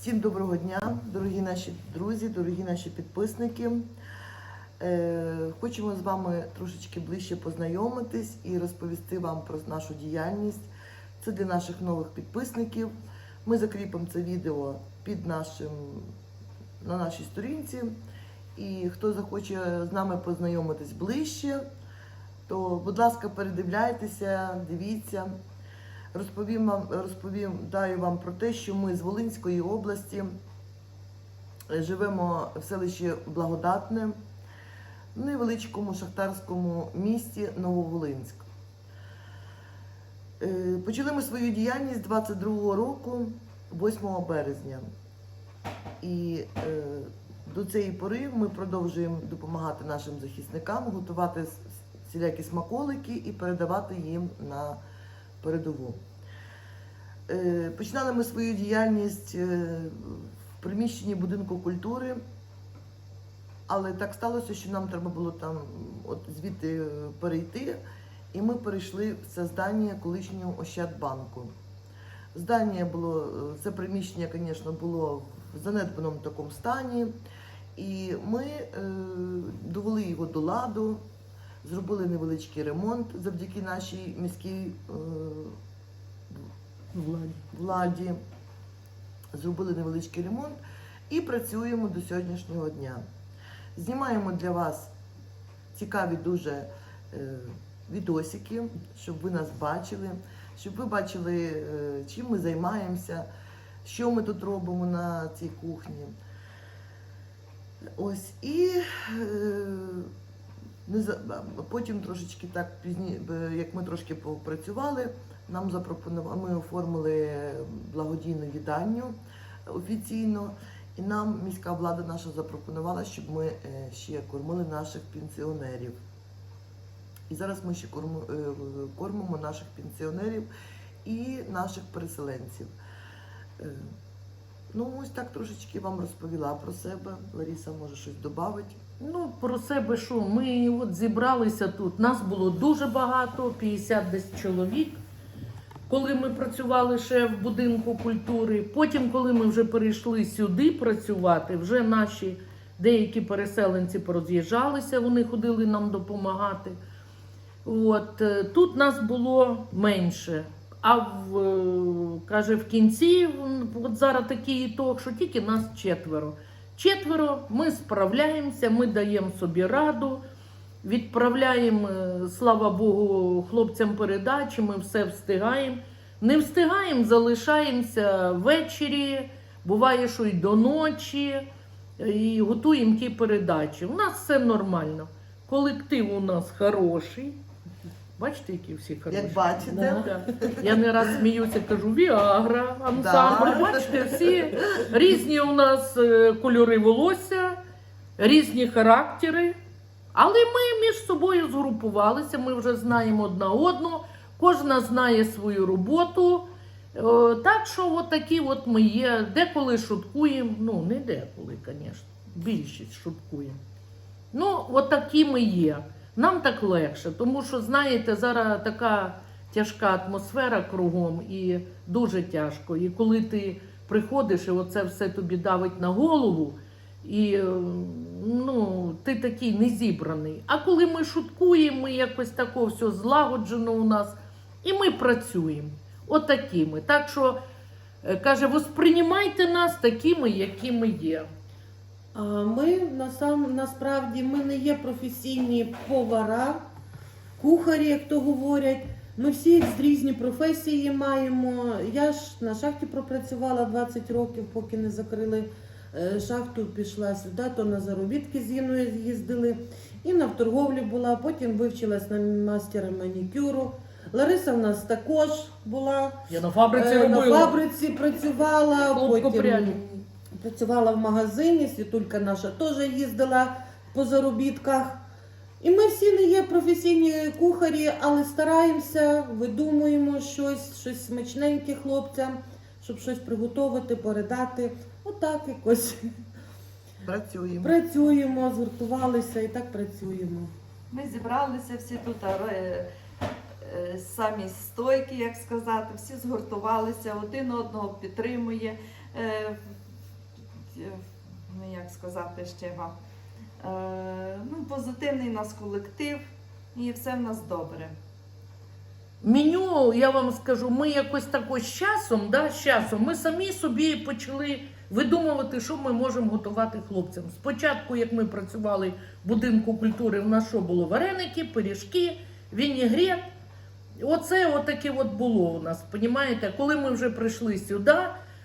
Всім доброго дня, дорогі наші друзі, дорогі наші підписники. Е, Хочемо з вами трошечки ближче познайомитись і розповісти вам про нашу діяльність. Це для наших нових підписників. Ми закріпимо це відео під нашим, на нашій сторінці. І хто захоче з нами познайомитись ближче, то, будь ласка, передивляйтеся, дивіться. Розповім вам, розповідаю вам про те, що ми з Волинської області е, живемо в селищі Благодатне, в невеличкому шахтарському місті Нововолинськ. Е, Почали ми свою діяльність 22 року, 8 березня. І е, до цієї пори ми продовжуємо допомагати нашим захисникам, готувати всілякі смаколики і передавати їм на передову. Е, Починали ми свою діяльність е, в приміщенні будинку культури, але так сталося, що нам треба було там от звідти е, перейти, і ми перейшли в це здання колишнього Ощадбанку. Здання було, це приміщення, звісно, було в занедбаному такому стані, і ми довели його до ладу, зробили невеличкий ремонт завдяки нашій міській Владі. владі, зробили невеличкий ремонт і працюємо до сьогоднішнього дня. Знімаємо для вас цікаві дуже е, відосики, щоб ви нас бачили, щоб ви бачили, е, чим ми займаємося, що ми тут робимо на цій кухні. Ось і е, потім трошечки так пізні, як ми трошки попрацювали, нам запропонували, ми оформили благодійну їдальню офіційно, і нам міська влада наша запропонувала, щоб ми е, ще кормили наших пенсіонерів. І зараз ми ще е, кормимо наших пенсіонерів і наших переселенців. Е, Ну, ось так трошечки вам розповіла про себе. Ларіса може щось додати. Ну, про себе що? Ми от зібралися тут. Нас було дуже багато, 50 десь чоловік. Коли ми працювали ще в будинку культури. Потім, коли ми вже перейшли сюди працювати, вже наші деякі переселенці пороз'їжджалися, вони ходили нам допомагати. От, е, тут нас було менше. А в, е, каже, в кінці, от зараз такий ітог, що тільки нас четверо. Четверо ми справляємося, ми даємо собі раду, відправляємо, слава Богу, хлопцям передачі, ми все встигаємо. Не встигаємо, залишаємося ввечері, буває, що й до ночі, і готуємо ті передачі. У нас все нормально. Колектив у нас хороший. Бачите, які всі хороші. Як бачите, Да. Я не раз сміюся, кажу, Віагра, ансамбль. Да. Бачите, всі різні у нас е, кольори волосся, різні характери. Але ми між собою згрупувалися, ми вже знаємо одна одну, кожна знає свою роботу. Е, Так що от такі от ми є. Деколи шуткуємо, ну не деколи, звісно, більшість шуткуємо. Ну, от такі ми є. Нам так легше, тому що, знаєте, зараз така тяжка атмосфера кругом і дуже тяжко. І коли ти приходиш, і оце все тобі давить на голову, і е, ну, ти такий незібраний. А коли ми шуткуємо, ми якось тако все злагоджено у нас, і ми працюємо. Отакими. Так що, е, каже, восприймайте нас такими, які ми є. Ми насам, насправді ми не є професійні повара, кухарі, як то говорять. Ми всі різні професії маємо. Я ж на шахті пропрацювала 20 років, поки не закрили шахту, пішла сюди, то на заробітки з Іною з'їздили. І на торговлі була, потім вивчилась на мастера манікюру. Лариса в нас також була. Я на фабриці Е, На фабриці працювала, Хлопко потім працювала в магазині, світулька наша теж їздила по заробітках. І ми всі не є професійні кухарі, але стараємося, видумуємо щось, щось смачненьке хлопцям, щоб щось приготувати, передати. Отак якось працюємо. працюємо, згуртувалися і так працюємо. Ми зібралися всі тут, е, е, самі стойкі, як сказати, всі згуртувалися, один одного підтримує. Е, е, ну як сказати ще вам, е, ну, позитивний у нас колектив і все в нас добре. Меню, я вам скажу, ми якось тако з часом, да, з часом, ми самі собі почали видумувати, що ми можемо готувати хлопцям. Спочатку, як ми працювали в будинку культури, в нас що було? Вареники, пиріжки, вінігрет. Оце отаке от було у нас, понімаєте? Коли ми вже прийшли сюди,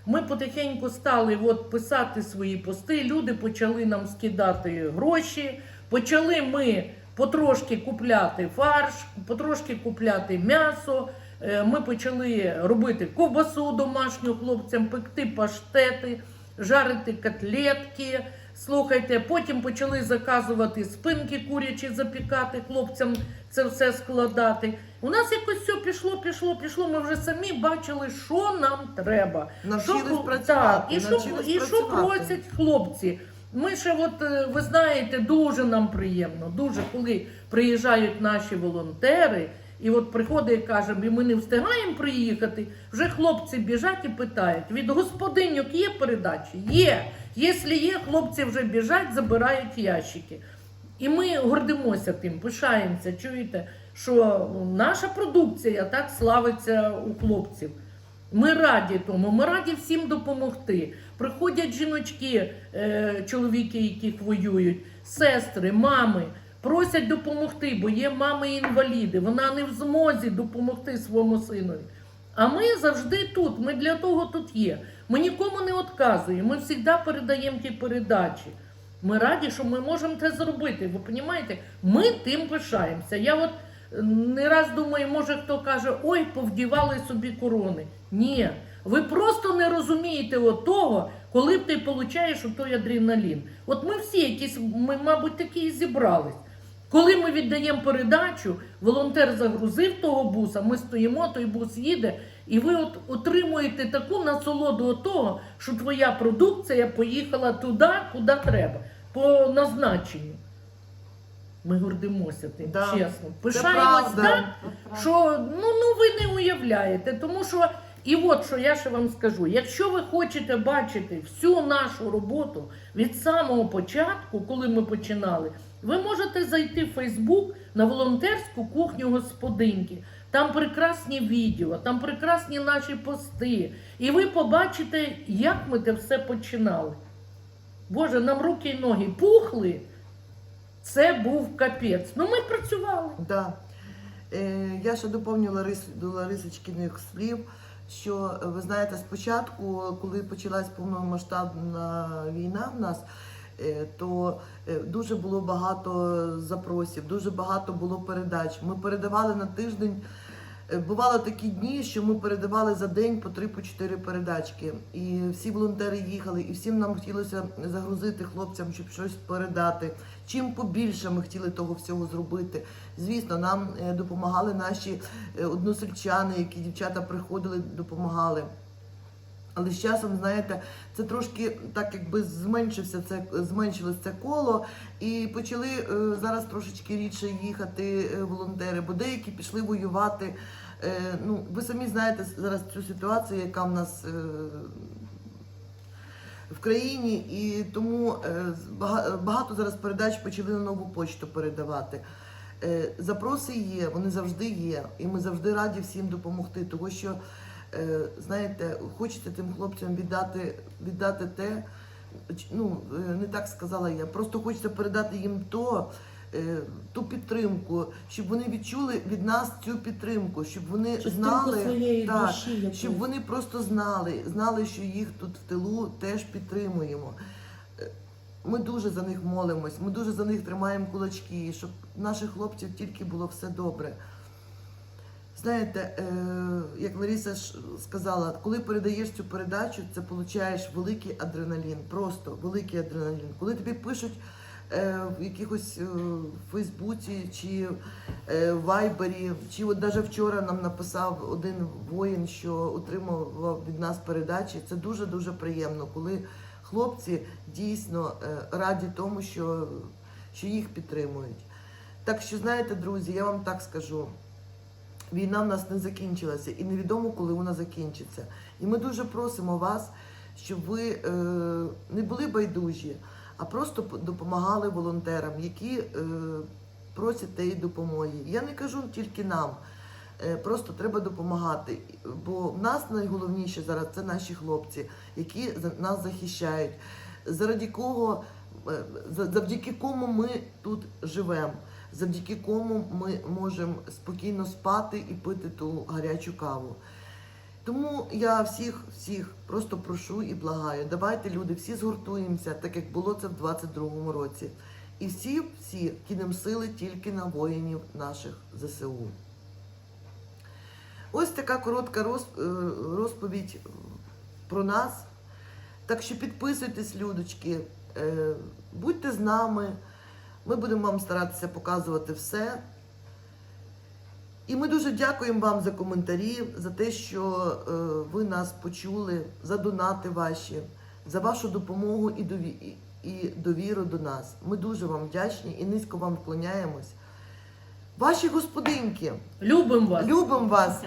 ми потихеньку стали от писати свої пости, люди почали нам скидати гроші, почали ми потрошки купляти фарш, потрошки купляти м'ясо. Е, Ми почали робити ковбасу домашню хлопцям, пекти паштети, жарити котлетки. Слухайте, потім почали заказувати спинки курячі, запікати хлопцям це все складати. У нас якось все пішло, пішло, пішло. Ми вже самі бачили, що нам треба. Навчились Що- працювати, Так, і що, і що просять хлопці. Ми ще, от, е, ви знаєте, дуже нам приємно, дуже коли приїжджають наші волонтери, і от приходить і каже, і ми не встигаємо приїхати. Вже хлопці біжать і питають: від господиньок є передачі? Є. Якщо є, хлопці вже біжать, забирають ящики. І ми гордимося тим, пишаємося, чуєте, що наша продукція так славиться у хлопців. Ми раді тому, ми раді всім допомогти. Приходять жіночки, е, чоловіки, яких воюють, сестри, мами, просять допомогти, бо є мами-інваліди. Вона не в змозі допомогти своєму синові. А ми завжди тут, ми для того тут є. Ми нікому не відказуємо, ми завжди передаємо ті передачі. Ми раді, що ми можемо це зробити. Ви розумієте? Ми тим пишаємося. Я от е, не раз думаю, може хто каже, ой, повдівали собі корони. Ні, ви просто не розумієте того, коли ти получаєш той адреналін. От ми всі якісь, ми, мабуть, такі і зібрались. Коли ми віддаємо передачу, волонтер загрузив того буса, ми стоїмо, той бус їде, і ви от отримуєте таку насолоду от того, що твоя продукція поїхала туди, куди треба, по назначенню. Ми гордимося тим, Да, чесно. Пишаємось так, що ну, ну ви не уявляєте, тому що і от що я ще вам скажу: якщо ви хочете бачити всю нашу роботу від самого початку, коли ми починали, ви можете зайти в Фейсбук на волонтерську кухню господинки. Там прекрасні відео, там прекрасні наші пости. І ви побачите, як ми це все починали. Боже, нам руки й ноги пухли. Це був капець. Ну ми працювали. Да. Е, я ще доповню Ларис, до Ларисочкиних слів, що ви знаєте, спочатку, коли почалась повномасштабна війна в нас, то е, дуже було багато запросів, дуже багато було передач. Ми передавали на тиждень. е, Бували такі дні, що ми передавали за день по три по чотири передачки. І всі волонтери їхали, і всім нам хотілося загрузити хлопцям, щоб щось передати. Чим побільше ми хотіли того всього зробити. Звісно, нам е, допомагали наші е, односельчани, які дівчата приходили, допомагали. Але з часом, знаєте, це трошки так якби зменшився це, зменшилось це коло, і почали е, зараз трошечки рідше їхати е, волонтери, бо деякі пішли воювати. Е, ну, ви самі знаєте зараз цю ситуацію, яка в нас. Е, в країні, і тому е, багато зараз передач почали на нову почту передавати. Е, Запроси є, вони завжди є, і ми завжди раді всім допомогти, тому що, знаєте, хочеться тим хлопцям віддати, віддати те, ну, е, не так сказала я, просто хочеться передати їм то, е, ту підтримку, щоб вони відчули від нас цю підтримку, щоб вони Частинку знали, так, душі. щоб вони просто знали, знали, що їх тут в тилу теж підтримуємо. Е, Ми дуже за них молимось, ми дуже за них тримаємо кулачки, щоб наших хлопців тільки було все добре. Знаєте, е, як Лариса ж сказала, коли передаєш цю передачу, це получаєш великий адреналін, просто великий адреналін. Коли тобі пишуть е, в якихось е, Фейсбуці чи Вайбері, чи от навіть вчора нам написав один воїн, що отримав від нас передачі. Це дуже дуже приємно, коли хлопці дійсно раді тому, що, що їх підтримують. Так що, знаєте, друзі, я вам так скажу. Війна в нас не закінчилася і невідомо, коли вона закінчиться. І ми дуже просимо вас, щоб ви е, не були байдужі, а просто допомагали волонтерам, які е, просять тієї допомоги. Я не кажу тільки нам. Е, Просто треба допомагати, бо в нас найголовніше зараз це наші хлопці, які нас захищають, заради кого, е, завдяки кому ми тут живемо, завдяки кому ми можемо спокійно спати і пити ту гарячу каву. Тому я всіх, всіх просто прошу і благаю. Давайте, люди, всі згуртуємося, так як було це в 22-му році. І всі, всі кинемо сили тільки на воїнів наших ЗСУ. Ось така коротка е, розповідь про нас. Так що підписуйтесь, людочки, е, будьте з нами. Ми будемо вам старатися показувати все. І ми дуже дякуємо вам за коментарі, за те, що е, ви нас почули, за донати ваші, за вашу допомогу і дові- і- і довіру до нас. Ми дуже вам вдячні і низько вам вклоняємось. Ваші господинки, Любимо вас. любимо вас